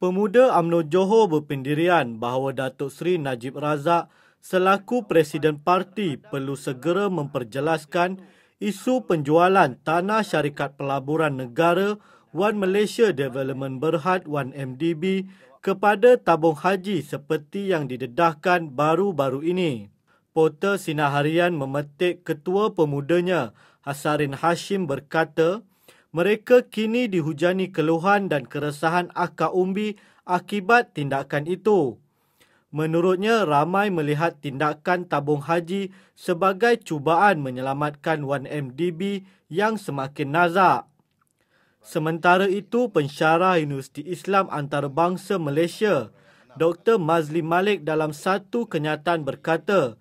Pemuda UMNO Johor berpendirian bahawa Datuk Seri Najib Razak selaku Presiden Parti perlu segera memperjelaskan isu penjualan tanah syarikat pelaburan negara One Malaysia Development Berhad One MDB kepada tabung haji seperti yang didedahkan baru-baru ini. Portal Sinar Harian memetik ketua pemudanya Hasarin Hashim berkata, mereka kini dihujani keluhan dan keresahan akar umbi akibat tindakan itu. Menurutnya, ramai melihat tindakan tabung haji sebagai cubaan menyelamatkan 1MDB yang semakin nazak. Sementara itu, pensyarah Universiti Islam Antarabangsa Malaysia, Dr. Mazli Malik dalam satu kenyataan berkata,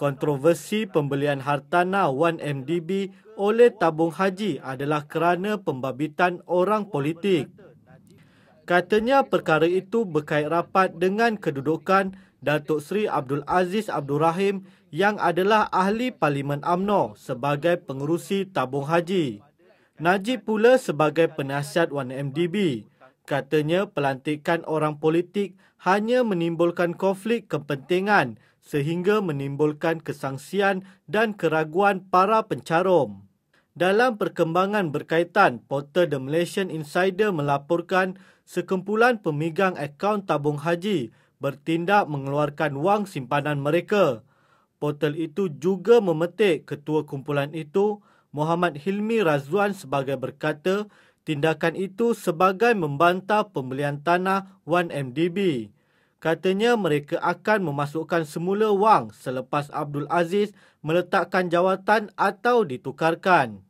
kontroversi pembelian hartanah 1MDB oleh tabung haji adalah kerana pembabitan orang politik. Katanya perkara itu berkait rapat dengan kedudukan Datuk Seri Abdul Aziz Abdul Rahim yang adalah ahli Parlimen AMNO sebagai pengurusi tabung haji. Najib pula sebagai penasihat 1MDB. Katanya pelantikan orang politik hanya menimbulkan konflik kepentingan sehingga menimbulkan kesangsian dan keraguan para pencarum. Dalam perkembangan berkaitan, portal The Malaysian Insider melaporkan sekumpulan pemegang akaun tabung haji bertindak mengeluarkan wang simpanan mereka. Portal itu juga memetik ketua kumpulan itu, Muhammad Hilmi Razwan sebagai berkata, tindakan itu sebagai membantah pembelian tanah 1MDB. Katanya mereka akan memasukkan semula wang selepas Abdul Aziz meletakkan jawatan atau ditukarkan.